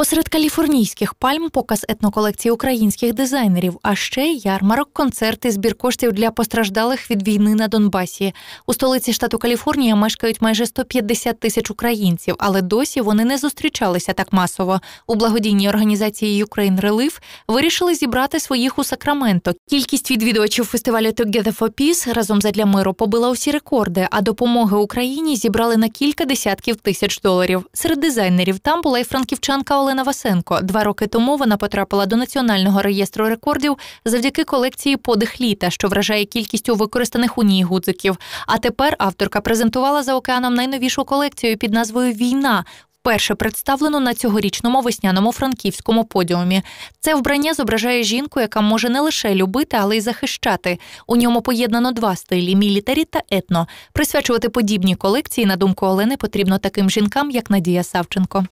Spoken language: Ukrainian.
Посеред каліфорнійських пальм показ етноколекції українських дизайнерів, а ще ярмарок, концерти, збір коштів для постраждалих від війни на Донбасі. У столиці штату Каліфорнія мешкають майже 150 тисяч українців, але досі вони не зустрічалися так масово. У благодійній організації Ukraine Relief вирішили зібрати своїх у Сакраменто. Кількість відвідувачів фестивалю Together for Peace разом задля миру побила усі рекорди, а допомоги Україні зібрали на кілька десятків тисяч доларів. Серед дизайнерів там була й франківчанка Олена Васенко. Два роки тому вона потрапила до національного реєстру рекордів завдяки колекції подих літа, що вражає кількістю використаних у ній гудзиків. А тепер авторка презентувала за океаном найновішу колекцію під назвою Війна. Вперше представлено на цьогорічному весняному франківському подіумі. Це вбрання зображає жінку, яка може не лише любити, але й захищати. У ньому поєднано два стилі мілітарі та етно. Присвячувати подібні колекції, на думку Олени, потрібно таким жінкам, як Надія Савченко.